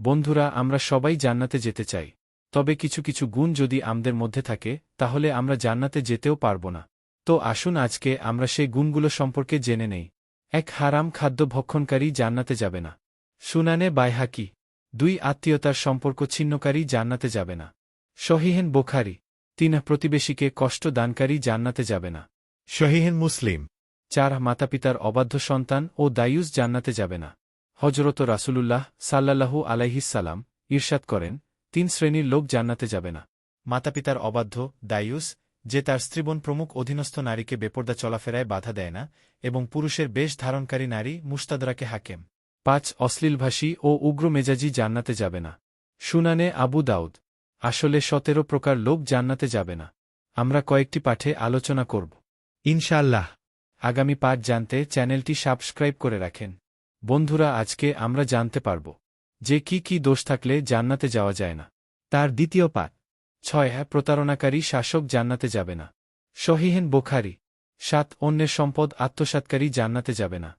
বন্ধুরা আমরা সবাই জান্নাতে যেতে চাই। তবে কিছু কিছু গুণ যদি আমাদের মধ্যে থাকে তাহলে আমরা জান্নাতে যেতেও পারব না। তো আসুন আজকে আমরা সেই গুণগুলো সম্পর্কে জেনে নেই। এক হারাম খাদ্য ভক্ষণকারী জান্নাতে যাবে না। সুনানে বাইহাকি দুই আত্মীয়তার সম্পর্ক ছিন্নকারী জান্নাতে যাবে না। সহিহেন বোখারি। তিন প্রতিবেশীকে কষ্ট দানকারী জান্নাতে যাবে না। শহীহেন মুসলিম। চার মাতাপিতার অবাধ্য সন্তান ও দায়ুস জান্নাতে যাবে না। হজরত রাসুলুল্লাহ সাল্লাল্লাহু আলাইহিসাল্লাম ঈর্ষাদ করেন, তিন শ্রেণির লোক জান্নাতে যাবে না। মাতাপিতার অবাধ্য দায়ুস, যে তার স্ত্রীবন প্রমুখ অধীনস্থ নারীকে বেপর্দা চলাফেরায় বাধা দেয় না এবং পুরুষের বেশ ধারণকারী নারী মুস্তাদরাকে হাকেম। পাঁচ অশ্লীলভাষী ও উগ্র মেজাজি জান্নাতে যাবে না। সুনানে আবু দাউদ, আসলে সতেরো প্রকার লোক জান্নাতে যাবে না। আমরা কয়েকটি পাঠে আলোচনা করব। ইনশাআল্লাহ। আগামী পাঠ জানতে চ্যানেলটি সাবস্ক্রাইব করে রাখেন। বন্ধুরা আজকে আমরা জানতে পারব যে কি কি দোষ থাকলে জান্নাতে যাওয়া যায় না। তার দ্বিতীয় পাঠ ছয় হ্যাঁ প্রতারণাকারী শাসক জান্নাতে যাবে না। সহিহেন বোখারি সাত অন্যের সম্পদ আত্মসাৎকারী জান্নাতে যাবে না।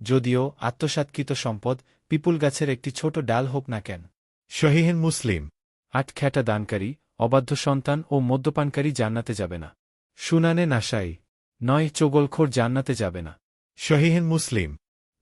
যদিও আত্মসাৎকৃত সম্পদ পিপুল গাছের একটি ছোট ডাল হোক না কেন। সহিহেন মুসলিম আট খ্যাটা দানকারী অবাধ্য সন্তান ও মদ্যপানকারী জান্নাতে যাবে না। সুনানে নাসাই নয় চোগলখোর জান্নাতে যাবে না। শহীহেন মুসলিম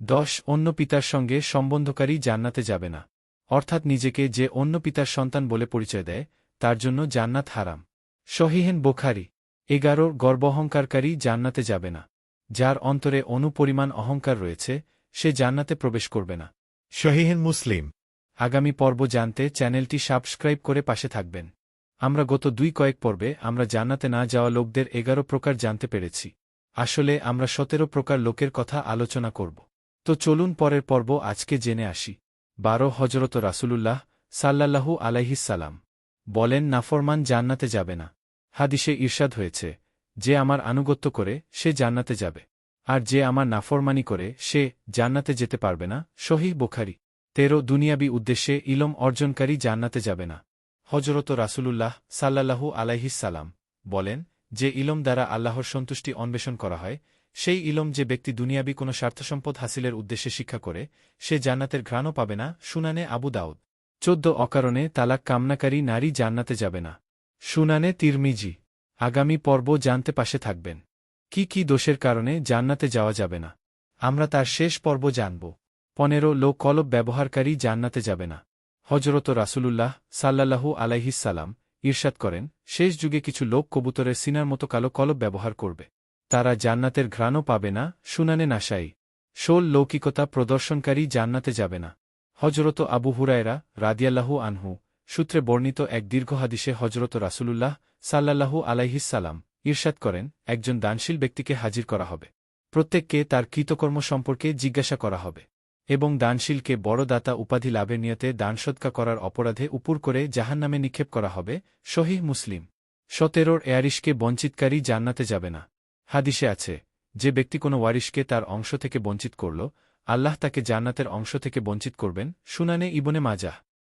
দশ অন্য পিতার সঙ্গে সম্বন্ধকারী জান্নাতে যাবে না। অর্থাৎ নিজেকে যে অন্য পিতার সন্তান বলে পরিচয় দেয় তার জন্য জান্নাত হারাম। সহিহেন বোখারি এগারো গর্বহংকারকারী জান্নাতে যাবে না। যার অন্তরে অনুপরিমাণ অহংকার রয়েছে সে জান্নাতে প্রবেশ করবে না। শহীহেন মুসলিম। আগামী পর্ব জানতে চ্যানেলটি সাবস্ক্রাইব করে পাশে থাকবেন। আমরা গত দুই কয়েক পর্বে আমরা জান্নাতে না যাওয়া লোকদের এগারো প্রকার জানতে পেরেছি। আসলে আমরা সতেরো প্রকার লোকের কথা আলোচনা করব। তো চলুন পরের পর্ব আজকে জেনে আসি। বারো হজরত রাসূলুল্লাহ সাল্লাল্লাহু আলাইহিসাল্লাম বলেন, নাফরমান জান্নাতে যাবে না। হাদিসে ঈর্ষাদ হয়েছে, যে আমার আনুগত্য করে সে জান্নাতে যাবে, আর যে আমার নাফরমানি করে সে জান্নাতে যেতে পারবে না। শহীহ বোখারি, তেরো দুনিয়াবি উদ্দেশ্যে ইলম অর্জনকারী জান্নাতে যাবে না। হজরত রাসূলুল্লাহ সাল্লাল্লাহু আলাইহিসাল্লাম বলেন, যে ইলম দ্বারা আল্লাহর সন্তুষ্টি অন্বেষণ করা হয় সেই ইলম যে ব্যক্তি দুনিয়াবি কোনো স্বার্থসম্পদ হাসিলের উদ্দেশ্যে শিক্ষা করে, সে জান্নাতের ঘ্রাণও পাবে না শুনানে আবু দাউদ। চোদ্দ অকারণে তালাক কামনাকারী নারী জান্নাতে যাবে না। শুনানে তিরমিজি। আগামী পর্ব জানতে পাশে থাকবেন। কি কি দোষের কারণে জান্নাতে যাওয়া যাবে না? আমরা তার শেষ পর্ব জানব। পনেরো লোক কলব ব্যবহারকারী জান্নাতে যাবে না। হজরত রাসূলুল্লাহ সাল্লাল্লাহু আলাইহিসাল্লাম ঈর্ষাদ করেন, শেষ যুগে কিছু লোক কবুতরের সিনার মতো কালো কলব ব্যবহার করবে। তারা জান্নাতের ঘ্রাণও পাবে না শুনানে নাসাই শোল লৌকিকতা প্রদর্শনকারী জান্নাতে যাবে না। হজরত আবু হুরায়রা রাদিয়াল্লাহু আনহু সূত্রে বর্ণিত এক দীর্ঘ হাদিসে হজরত রাসূলুল্লাহ সাল্লাল্লাহু আলাইহিসাল্লাম ঈর্ষাদ করেন, একজন দানশীল ব্যক্তিকে হাজির করা হবে। প্রত্যেককে তার কৃতকর্ম সম্পর্কে জিজ্ঞাসা করা হবে। এবং দানশীলকে বড় দাতা উপাধি লাভের নিয়তে দানসৎকা করার অপরাধে উপুর করে জাহান্নামে নিক্ষেপ করা হবে, শহীহ মুসলিম। সতেরোর এয়ারিশকে বঞ্চিতকারী জান্নাতে যাবে না। হাদিসে আছে, যে ব্যক্তি কোনো ওয়ারিশকে তার অংশ থেকে বঞ্চিত করল, আল্লাহ তাকে জান্নাতের অংশ থেকে বঞ্চিত করবেন শুনানে ইবনে মাজাহ।